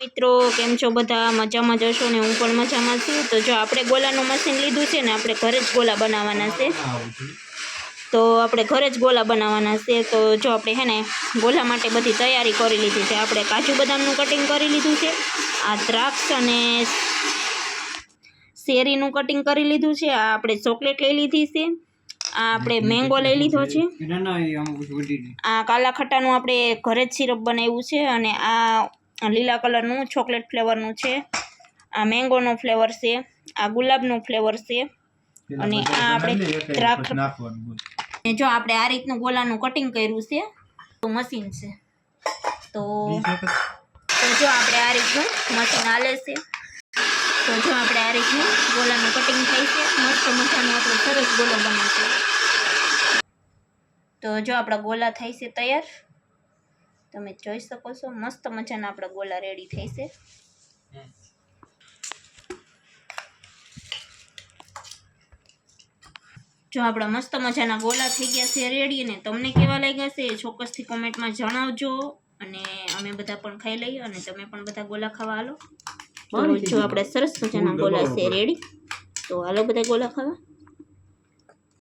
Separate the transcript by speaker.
Speaker 1: મિત્રો કેમ છો બધા? મજામાં જશો ને? હું પણ મજામાં છું. તો જો આપણે ગોલાનું મશીન લીધું છે ને આપણે ઘરે જ ગોલા બનાવવાના છે. તો આપણે ઘરે જ ગોલા બનાવવાના છે. તો જો આપણે હે ને ગોલા માટે બધી તૈયારી કરી લીધી છે. આપણે કાજુ બદામનું કટિંગ કરી લીધું છે. આ દ્રાક્ષ અને શેરીનું કટિંગ કરી લીધું છે. આ આપણે ચોકલેટ લઈ લીધી છે. આ આપણે મેંગો લઈ લીધો છે. આ કાલા ખટ્ટાનું આપણે ઘરે જ સિરપ બનાવ્યું છે. અને આ લીલા કલરનું ચોકલેટ ફ્લેવરનું છે. આ મેંગોનો ફ્લેવર છે આ ગુલાબનું ફ્લેવર છે અને આ આપણે દ્રાક્ષ ને જો આપણે આ રીતનું ગોલાનું કટિંગ કર્યું છે તો મશીન છે. તો તો જો આપણે આ રીતનું મશીન હાલે છે. તો જો આપણે આ રીતનું ગોલાનું કટિંગ થાય છે મસ્ત મજાનું આપણો સરસ ગોલો બને છે તો જો આપણા ગોલા થાય છે તૈયાર. તમે જોઈ શકો છો. મસ્ત મજાના આપણા ગોલા રેડી છે. જો આપણા મસ્ત મજાના ગોલા થઈ ગયા છે રેડી અને તમને કેવા લાગ્યા છે એ ચોક્કસથી કોમેન્ટમાં જણાવજો. અને અમે બધા પણ ખાઈ લઈએ અને તમે પણ બધા ગોલા ખાવા હાલો. જો આપણે સરસ મજાના ગોલા છે રેડી તો હાલો બધા ગોલા ખાવા.